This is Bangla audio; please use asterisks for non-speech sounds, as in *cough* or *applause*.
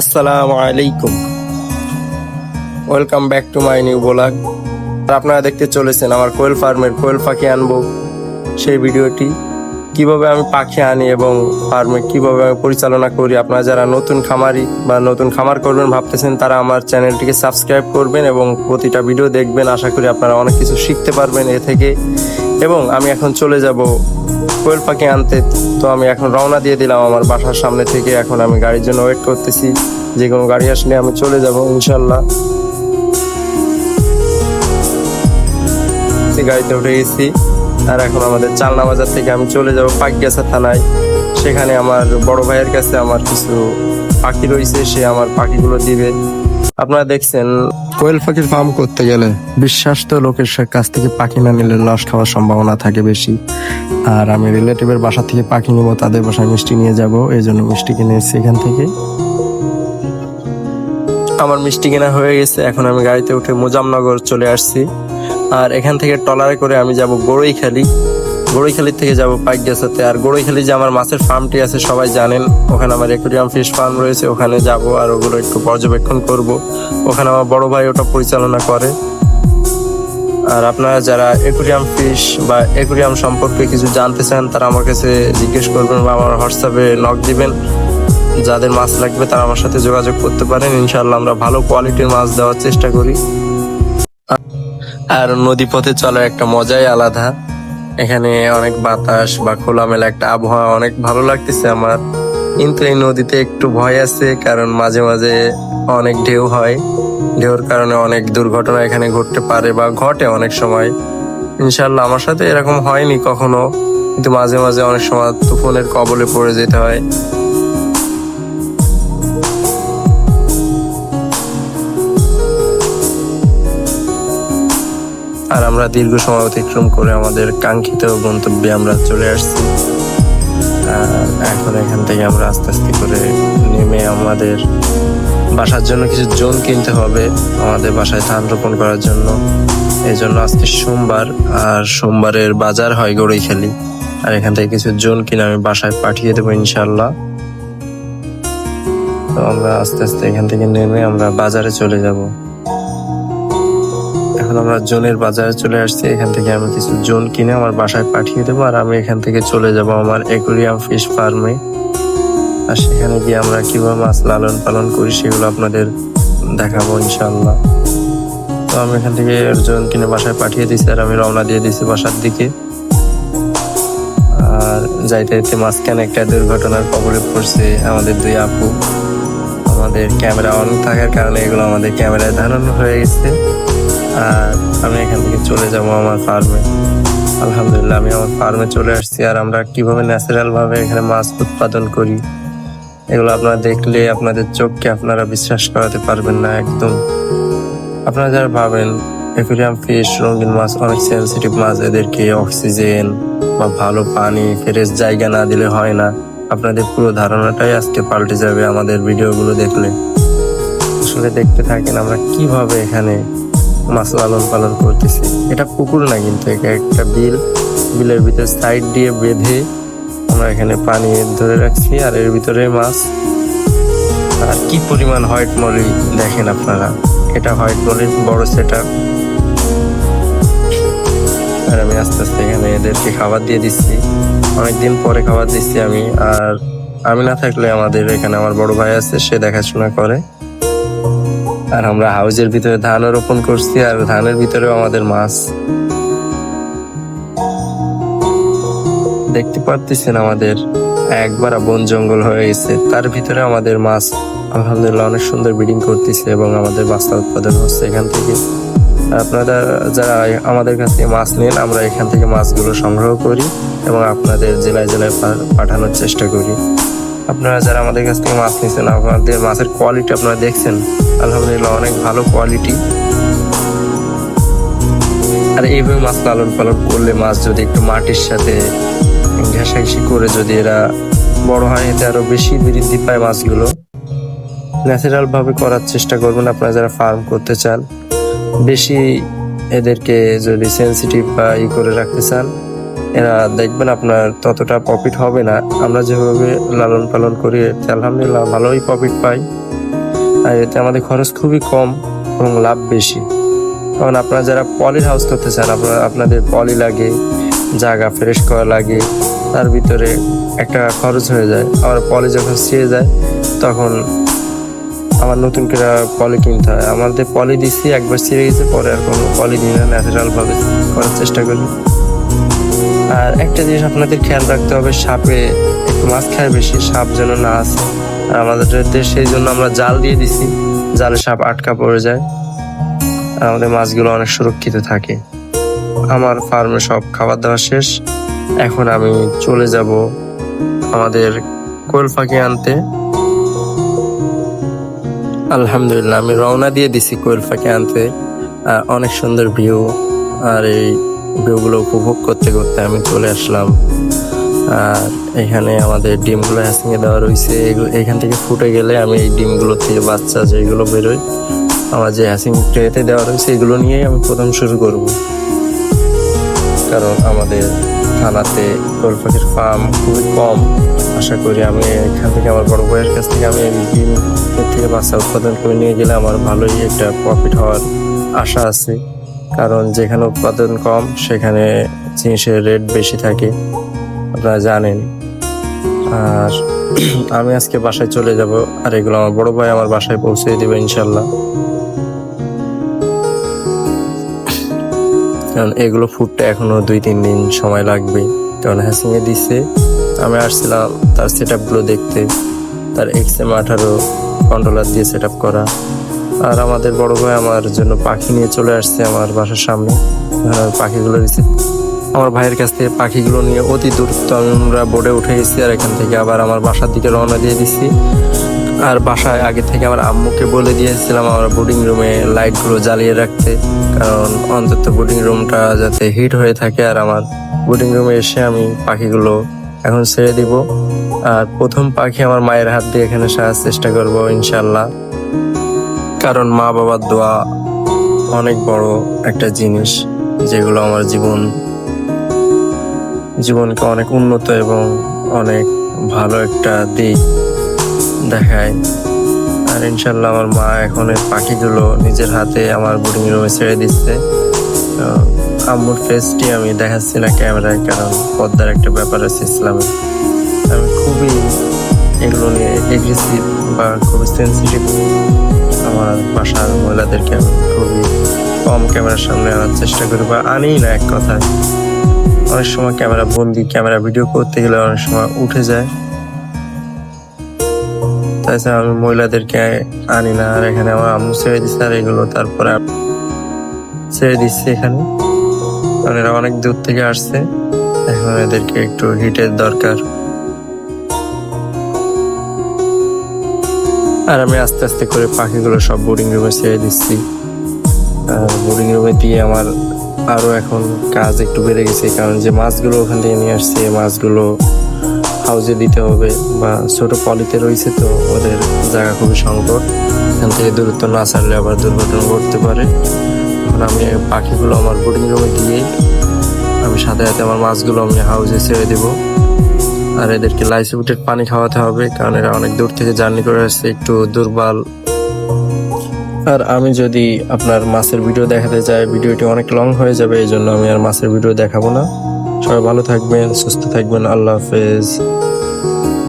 আসসালামু আলাইকুম। Welcome back to my new blog আপনারা দেখতে চলেছেন আমার কোয়েল ফার্মের কোয়েল পাখি আনব। সেই ভিডিওটি, কীভাবে আমি পাখি আনি এবং ফার্মে কীভাবে আমি পরিচালনা করি। আপনারা যারা নতুন খামারি বা নতুন খামার করবেন ভাবতেছেন, তারা আমার চ্যানেলটিকে সাবস্ক্রাইব করবেন এবং প্রতিটা ভিডিও দেখবেন। আশা করি আপনারা অনেক কিছু শিখতে পারবেন এ থেকে। এবং আমি এখন চলে যাব কোয়েল পাখি আনতে। তো আমি এখন রওনা দিয়ে দিলাম আমার বাসার সামনে থেকে। এখন আমি গাড়ির জন্য ওয়েট করতেছি। যে কোনো গাড়ি আসলে আমি চলে যাব, ইনশাল্লাহ। গাড়িতে উঠে গেছি। আর এখন আমাদের চালনা বাজার থেকে আমি চলে যাব পাকগাছা থানায়। সেখানে আমার বড় ভাইয়ের কাছে আমার কিছু পাখি রয়েছে, সে আমার পাখিগুলো দিবে। আপনারা দেখছেন কোয়েল পাখির ফার্ম করতে গেলে বিশ্বাস্ত লোকের কাছ থেকে পাখি না নিলে লস খাওয়ার সম্ভাবনা থাকে বেশি। আর আমি রিলেটিভের বাসা থেকে পাখি নিব তাদের বাসায় মিষ্টি নিয়ে যাব এই জন্য মিষ্টি কিনে এসেছি এখান থেকে। আমার মিষ্টি কেনা হয়ে গেছে এখন আমি গাড়িতে উঠে মোজামনগর চলে আসছি। আর এখান থেকে ট্রলারে করে আমি যাব গড়ইখালি গড়ইখালি থেকে যাব পাইকগাছাতে। আর গড়ইখালি যে আমার মাছের ফার্মটি আছে, সবাই জানেন, ওখানে আমার একুরিয়াম ফিশ ফার্ম রয়েছে, ওখানে যাব আর ওগুলো একটু পর্যবেক্ষণ করব। ওখানে আমার বড় ভাই ওটা পরিচালনা করে। আর আপনারা যারা একুরিয়াম ফিশ বা একুরিয়াম সম্পর্কে কিছু জানতে চান, তারা আমার কাছে জিজ্ঞেস করবেন বা আমার হোয়াটসঅ্যাপে নক দিবেন। যাদের মাছ লাগবে তারা আমার সাথে যোগাযোগ করতে পারেন। ইনশাল্লাহ আমরা ভালো কোয়ালিটির মাছ দেওয়ার চেষ্টা করি। আর নদী পথে চলার একটা মজাই আলাদা। এখানে অনেক বাতাস বা খোলামেলা একটা আবহাওয়া অনেক ভালো লাগতেছে আমার। কিন্তু এই নদীতে একটু ভয় আছে, কারণ মাঝে মাঝে অনেক ঢেউ হয়। ঢেউর কারণে অনেক দুর্ঘটনা এখানে ঘটতে পারে বা ঘটে অনেক সময়। ইনশাল্লাহ আমার সাথে এরকম হয়নি কখনো। কিন্তু মাঝে মাঝে অনেক সময় তুফানের কবলে পড়ে যেতে হয়। আর আমরা দীর্ঘ সময় অতিক্রম করে আমাদের কাঙ্ক্ষিত গন্তব্যে আমরা চলে আসছি। এখন এখান থেকে আমরা আস্তে আস্তে করে নেমে আমাদের বাসার জন্য কিছু জোন কিনতে হবে, আমাদের বাসায় ধান রোপণ করার জন্য। এই জন্য আজকে সোমবার, আর সোমবারের বাজার হয় গড়ইখালি আর এখান থেকে কিছু জোন কিনে আমি বাসায় পাঠিয়ে দেবো ইনশাল্লাহ তো আমরা আস্তে আস্তে এখান থেকে নেমে আমরা বাজারে চলে যাব। এখন আমরা জোনের বাজারে চলে আসছি। এখান থেকে আমি কিছু জোন কিনে আমার বাসায় পাঠিয়ে দেবো আর আমি এখান থেকে চলে যাব আমার একুরিয়াম ফিশ ফার্মে আর সেখানে গিয়ে আমরা কীভাবে মাছ লালন পালন করি সেগুলো আপনাদের দেখাবো ইনশাল্লাহ তো আমি এখান থেকে জোন কিনে বাসায় পাঠিয়ে দিয়েছি আর আমি রওনা দিয়ে দিয়েছি বাসার দিকে। আর যাইতে যাইতে মাঝখানে একটা দুর্ঘটনার কবলে পড়ছে আমাদের দুই আপু। আমাদের ক্যামেরা অন থাকার কারণে এগুলো আমাদের ক্যামেরায় ধারণ হয়ে গেছে। আর আমি এখান থেকে চলে যাব আমার ফার্মে আলহামদুলিল্লাহ, আমি আমার ফার্মে চলে আসছি আর আমরা কীভাবে ন্যাচারাল ভাবে এখানে মাছ উৎপাদন করি, এগুলো আপনারা দেখলে আপনাদের চোখকে আপনারা বিশ্বাস করাতে পারবেন না একদম। আপনারা যারা ভাবেন, একুরিয়াম ফিশ রঙিন মাছ, অনেক সেন্সিটিভ মাছ, এদেরকে অক্সিজেন বা ভালো পানি, ফ্রেশ জায়গা না দিলে হয় না। আপনাদের পুরো ধারণাটাই আজকে পাল্টে যাবে আমাদের ভিডিওগুলো দেখলে। আসলে দেখতে থাকেন আমরা কীভাবে এখানে মাছ লালন পালন করতেছি। এটা পুকুর না কিন্তু, এটা একটা বিল। বিলের ভিতরে সাইড দিয়ে বেঁধে আমরা এখানে পানি ধরে রাখছি, আর এর ভিতরে মাছ। আর কি পরিমাণ হোয়াইট মলি দেখেন আপনারা। এটা হোয়াইট মলির বড় সেটা আর আমি আস্তে আস্তে এখানে এদেরকে খাবার দিয়ে দিচ্ছি। অনেকদিন পরে খাবার দিচ্ছি আমি। আর আমি না থাকলে আমাদের এখানে আমার বড় ভাই আছে, সে দেখাশোনা করে। আর আমরা হাউজের ভিতরে ধানও রোপণ করছি আর ধানের ভিতরেও আমাদের মাছ। দেখতে পারতেছেন আমাদের একবার বন জঙ্গল হয়ে গেছে। তার ভিতরে আমাদের মাছ, আলহামদুলিল্লাহ অনেক সুন্দর ব্রিডিং করতেছে এবং আমাদের বাচ্চা উৎপাদন হচ্ছে এখান থেকে। আপনারা যারা আমাদের কাছ মাছ নেন, আমরা এখান থেকে মাছগুলো সংগ্রহ করি এবং আপনাদের জেলায় জেলায় পাঠানোর চেষ্টা করি। আপনারা যারা আমাদের কাছ থেকে মাছ নিচ্ছেন আপনাদের মাছের কোয়ালিটি আপনারা দেখছেন, আলহামদুলিল্লাহ অনেক ভালো কোয়ালিটি আর এইভাবে মাছ লালন পালন করলে মাছ যদি একটু মাটির সাথে ঘেঁষাঘেঁষি করে যদি এরা বড় হয়, এতে আরও বেশি বৃদ্ধি পায় মাছগুলো। ন্যাচারাল ভাবে করার চেষ্টা করবেন আপনারা যারা ফার্ম করতে চান। বেশি এদেরকে যদি সেন্সিটিভ বা ই করে রাখতে চান দেখবেন আপনার ততটা প্রফিট হবে না। আমরা যেভাবে লালন পালন করি আলহামদুলিল্লাহ ভালোই প্রফিট পাই। আর এতে আমাদের খরচ খুবই কম এবং লাভ বেশি। কারণ আপনারা যারা পলির হাউস করতে চান, আপনারা, আপনাদের পলি লাগে, জায়গা ফ্রেশ করা লাগে, তার ভিতরে একটা খরচ হয়ে যায়। আবার পলি যখন ছিঁড়ে যায়, তখন আমার নতুন করে পলি কিনতে হয়। আমাদের পলি দিচ্ছি একবার ছিঁড়ে গেছে, পরে আর কোনো পলি দিই না ন্যাচারাল ভাবে করার চেষ্টা করি। আর একটা জিনিস আপনাদের খেয়াল রাখতে হবে, সাপে একটু মাছ খায় বেশি, সাপ যেন না আসে। আর আমাদের সেই জন্য আমরা জাল দিয়ে দিছি, জালে সাপ আটকা পড়ে যায়। আর আমাদের মাছগুলো অনেক সুরক্ষিত থাকে। আমার ফার্মে সব খাবার দাবার শেষ। এখন আমি চলে যাব আমাদের কোয়েল পাখি আনতে। আলহামদুলিল্লাহ, আমি রওনা দিয়ে দিছি কোয়েল পাখি আনতে। অনেক সুন্দর ভিউ। আর এই ভিউগুলো উপভোগ করতে করতে আমি চলে আসলাম। আর এখানে আমাদের ডিমগুলো হ্যাসিংয়ে দেওয়া রয়েছে। এগুলো এখান থেকে ফুটে গেলে আমি এই ডিমগুলো থেকে বাচ্চা যেগুলো বেরোয়, আমার যে হ্যাসিং ট্রেতে দেওয়া রয়েছে, এগুলো নিয়েই আমি প্রথম শুরু করব। কারণ আমাদের থানাতে কোয়েল পাখির ফার্ম খুবই কম। আশা করি আমি এখান থেকে আমার বড় ভাইয়ের কাছ থেকে আমি এই ডিম থেকে বাচ্চা উৎপাদন করে নিয়ে গেলে আমার ভালোই একটা প্রফিট হওয়ার আশা আছে। কারণ যেখানে উৎপাদন কম, সেখানে জিনিসের রেট বেশি থাকে। আপনারা জানেন। আর *clears throat* আমি আজকে বাসায় চলে যাব। আর এগুলো আমার বড় ভাই আমার বাসায় পৌঁছে দেবে ইনশাল্লাহ কারণ এগুলো ফুটতে এখনও দুই, তিন দিন সময় লাগবে। কারণ হ্যাসিং এ দিচ্ছে আমি আসছিলাম তার সেট দেখতে। তার এক্স এম আঠারো কন্ট্রোলার দিয়ে সেট করা। আর আমাদের বড় ভাই আমার জন্য পাখি নিয়ে চলে আসছে আমার বাসার সামনে। পাখিগুলো রিসিভ আমার ভাইয়ের কাছ থেকে পাখিগুলো নিয়ে অতি দূরত্ব আমরা বোর্ডে উঠে গেছি আর এখান থেকে আবার আমার বাসার দিকে রওনা দিয়ে দিছি। আর বাসায় আগে থেকে আমার আম্মুকে বলে দিয়েছিলাম আমার বোর্ডিং রুমে লাইটগুলো জ্বালিয়ে রাখতে। কারণ অন্তত বোর্ডিং রুমটা যাতে হিট হয়ে থাকে আর আমার বোর্ডিং রুমে এসে আমি পাখিগুলো এখন ছেড়ে দিব। আর প্রথম পাখি আমার মায়ের হাত দিয়ে এখানে সাজার চেষ্টা করব ইনশাল্লাহ কারণ মা বাবার দোয়া অনেক বড় একটা জিনিস, যেগুলো আমার জীবন, জীবনকে অনেক উন্নত এবং অনেক ভালো একটা দিক দেখায়। আর ইনশাল্লাহ আমার মা এখন পাখিগুলো নিজের হাতে আমার বোর্ডিং রুমে ছেড়ে দিচ্ছে। আম্মুর ফেসটি আমি দেখাচ্ছি না ক্যামেরায়, কারণ পদ্মার একটা ব্যাপার আছে ইসলামে আমি খুবই এগুলো নিয়ে এগ্রেসিভ বা খুবই সেন্সিটিভ আমার বাসার মহিলাদেরকে খুবই কম ক্যামেরার সামনে আনার চেষ্টা করি বা আনি না, এক কথায়। অনেক সময় ক্যামেরা বন্দি, ক্যামেরা ভিডিও করতে গেলে অনেক সময় উঠে যায়। তাছাড়া আমি মহিলাদেরকে আনি না, আর এখানে আমার আম্মু ছেড়ে দিচ্ছে আর এগুলো তারপরে ছেড়ে দিচ্ছে এখানে। কারণ এরা অনেক দূর থেকে আসছে। এখন এদেরকে একটু হিটের দরকার। আর আমি আস্তে আস্তে করে পাখিগুলো সব বোর্ডিং রুমে ছেড়ে দিচ্ছি। বোর্ডিং রুমে দিয়ে আমার আরও এখন কাজ একটু বেড়ে গেছে, কারণ যে মাছগুলো ওখান থেকে নিয়ে আসছে মাছগুলো হাউজে দিতে হবে বা ছোট পলিতে রয়েছে তো, ওদের জায়গা খুবই সংকট। এখান থেকে দূরত্ব না ছাড়লে আবার দুর্ঘটনা ঘটতে পারে। এখন আমি পাখিগুলো আমার বোর্ডিং রুমে দিয়ে আমি সাথে সাথে আমার মাছগুলো আমি হাউজে ছেড়ে দেবো। আর এদেরকে লাইসিবিটেড পানি খাওয়াতে হবে, কারণ এরা অনেক দূর থেকে জার্নি করে আসছে, একটু দুর্বল। আর আমি যদি আপনার মাছের ভিডিও দেখাতে চাই ভিডিওটি অনেক লং হয়ে যাবে, এই জন্য আমি আর মাছের ভিডিও দেখাবো না। সবাই ভালো থাকবেন, সুস্থ থাকবেন, আল্লাহ হাফেজ।